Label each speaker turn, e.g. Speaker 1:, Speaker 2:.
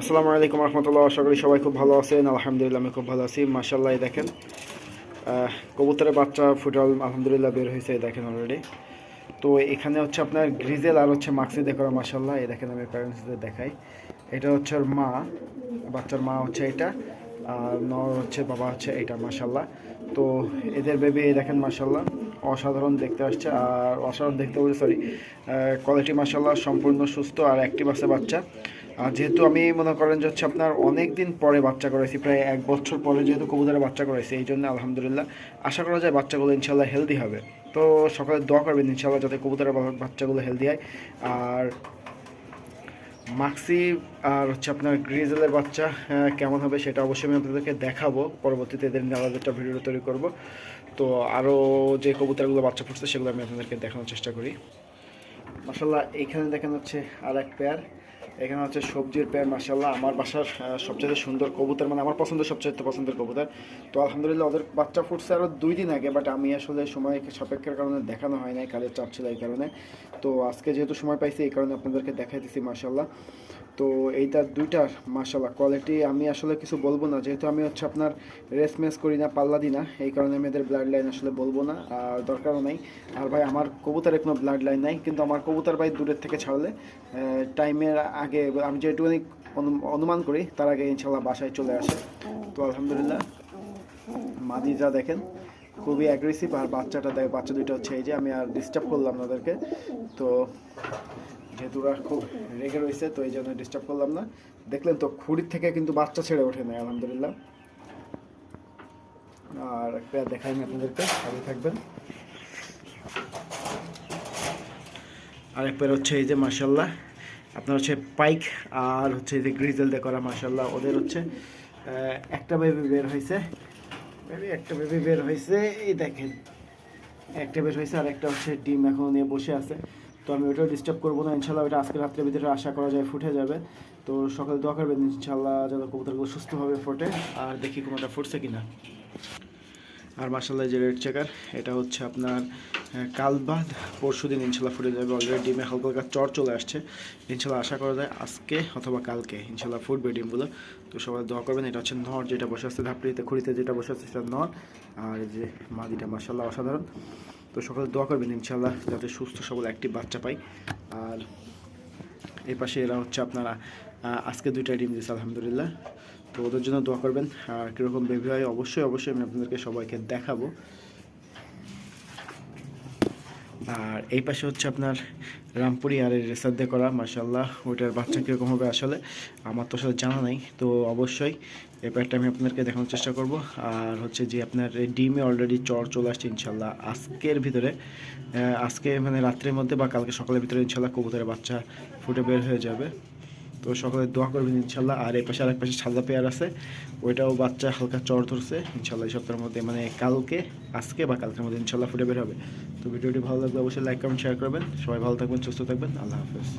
Speaker 1: আসসালামু আলাইকুম রহমতুল্লাহ, আশা করি সবাই খুব ভালো আছেন। আলহামদুলিল্লাহ, আমি খুব ভালো আছি। মার্শাল্লাহ দেখেন কবুতরের বাচ্চা ফুটাল আলহামদুলিল্লাহ, বের হয়েছে দেখেন অলরেডি তো এখানে হচ্ছে আপনার গ্রিজেল আর হচ্ছে মাক্সি দেখো মার্শাল্লাহ এই দেখেন আমি প্যারেন্টসদের দেখাই। এটা হচ্ছে ওর মা, বাচ্চার মা হচ্ছে এটা, আর নর হচ্ছে বাবা হচ্ছে এটা মার্শাল্লাহ তো এদের বেবি দেখেন মার্শাল্লাহ অসাধারণ দেখতে আসছে আর অসাধারণ দেখতে বলে সরি কোয়ালিটি মার্শাল্লাহ সম্পূর্ণ সুস্থ আর অ্যাক্টিভ আছে বাচ্চা। আর যেহেতু আমি মনে করেন যে হচ্ছে আপনার অনেক দিন পরে বাচ্চা করেছি প্রায় এক বছর পরে যেহেতু কবুতরের বাচ্চা করেছি এই জন্য আলহামদুলিল্লাহ আশা করা যায় বাচ্চাগুলো ইনশাল্লাহ হেলদি হবে। তো সকালে দোয়া করবেন ইনশাল্লাহ যাতে কবুতরের বাচ্চাগুলো হেলদি হয়। আর মাক্সি আর হচ্ছে আপনার গ্রিজেলের বাচ্চা আহ, কেমন হবে সেটা অবশ্যই আমি আপনাদেরকে দেখাবো। পরবর্তীতে এদের নিয়ে আলাদা একটা ভিডিও তৈরি করব। তো আরও যে কবুতরগুলো বাচ্চা ফুটছে সেগুলো আমি আপনাদেরকে দেখানোর চেষ্টা করি। মাসাল্লাহ এইখানে দেখেন হচ্ছে আর এক পেয়ার এখানে হচ্ছে সবজির পেয়ার মাসাল্লাহ আমার বাসার সবচেয়ে সুন্দর কবুতর মানে আমার পছন্দের সবচেয়ে পছন্দের কবুতর। তো আলহামদুলিল্লাহ, ওদের বাচ্চা ফুটছে আরও দুই দিন আগে বাট আমি আসলে সময় সাপেক্ষের কারণে দেখানো হয় নাই কালের চাপ ছিল এই কারণে। তো আজকে যেহেতু সময় পাইছি, এই কারণে আপনাদেরকে দেখাই দিচ্ছি মাসাল্লাহ তো এইটা দুইটার মাসাল্লাহ কোয়ালিটি আমি আসলে কিছু বলব না। যেহেতু আমি হচ্ছে আপনার রেস মেস করি না, পাল্লা দিই না, এই কারণে আমি এদের ব্লাড লাইন আসলে বলব না, আর দরকারও নাই। আর ভাই, আমার কবুতরের কোনো ব্লাড লাইন নাই, কিন্তু আমার কবুতার ভাই দূরের থেকে ছাড়লে টাইমের আগে আমি যেটুকুনি অনু- অনুমান করি, তার আগে ইনশাল্লাহ বাসায় চলে আসে। তো আলহামদুলিল্লাহ মাদি যা দেখেন, খুবই অ্যাগ্রেসিভ আর বাচ্চাটা দেয় বাচ্চা দুইটা হচ্ছে এই যে, আমি আর ডিস্টার্ব করলাম ওদেরকে। তো যেহেতু ওরা খুব রেগে রয়েছে, তো এই জন্য ডিস্টার্ব করলাম না। দেখলেন তো, খুঁড়ির থেকে কিন্তু বাচ্চা ছেড়ে ওঠে নাই, আলহামদুলিল্লাহ। আর একটা দেখাই আমি আপনাদেরকে ভালো থাকবেন। আর এক পেয়ার হচ্ছে এই যে মার্শাল্লাহ আপনার হচ্ছে পাইক আর হচ্ছে এই যে গ্রিজেল দিয়ে করা মার্শাল্লাহ ওদের হচ্ছে একটা বেবি বের হয়েছে। বেবি একটা বেবি বের হয়েছে, এই দেখেন। একটা বের হয়েছে, আর একটা হচ্ছে ডিম এখন নিয়ে বসে আছে। তো আমি ওটাও ডিস্টার্ব করব না ইনশাল্লাহ ওটা আজকে রাত্রের ভিতরে আশা করা যায় ফুটে যাবে। তো সকালে দোয়া করবেন ইনশাল্লাহ যেন কবুতরগুলো সুস্থভাবে ফোটে। আর দেখি কোনোটা ফুটছে কিনা। আর মাসাল্লাহ যে রেড চেকার এটা হচ্ছে আপনার আহ, কাল বাদ পরশু দিন ইনশাল্লাহ ফুটে যাবে অলরেডি ডিমে হালকা হালকা চর চলে আসছে। ইনশাল্লাহ আশা করা যায় আজকে অথবা কালকে ইনশাল্লাহ ফুটবে ডিমগুলো। তো সবাই দোয়া করবেন এটা হচ্ছে নর যেটা বসে আসছে ধাপড়িতে খুঁড়িতে যেটা বসে আসছে সেটা নর। আর যে মাদিটা মাসাল্লাহ অসাধারণ। তো সকালে দোয়া করবেন ইনশাল্লাহ যাতে সুস্থ সবল একটি বাচ্চা পাই। আর এই পাশে এরা হচ্ছে আপনারা আজকে দুইটা ডিম দিয়েছে, আলহামদুলিল্লাহ। তো ওদের জন্য দোয়া করবেন। আর কীরকম বেবি হয়, অবশ্যই অবশ্যই আমি আপনাদেরকে সবাইকে দেখাবো। আর এই পাশে হচ্ছে আপনার রামপুরি আর এই রেসার দিয়ে করা মার্শাল্লাহ ওইটার বাচ্চা কীরকম হবে আসলে আমার তো আসলে জানা নাই। তো অবশ্যই এই প্যাকটা আমি আপনাদেরকে দেখানোর চেষ্টা করব। আর হচ্ছে যে আপনার ডিমে অলরেডি চর চলে আসছে ইনশাল্লাহ আজকের ভিতরে। আজকে মানে রাত্রের মধ্যে বা কালকে সকালের ভিতরে ইনশাল্লাহ কবুতরের বাচ্চা ফুটে বের হয়ে যাবে। তো সকলে দোয়া করবেন ইনশাল্লাহ। আর এই পাশে আরেক পাশে সাদা পেয়ার আছে। ওইটাও বাচ্চা হালকা চর ধরছে। ইনশাল্লাহ এই সপ্তাহের মধ্যে মানে কালকে, আজকে বা কালকের মধ্যে ইনশাল্লাহ ফুটে বের হবে। তো ভিডিওটি ভালো লাগলে অবশ্যই লাইক কমেন্ট শেয়ার করবেন। সবাই ভালো থাকবেন, সুস্থ থাকবেন। আল্লাহ হাফেজ।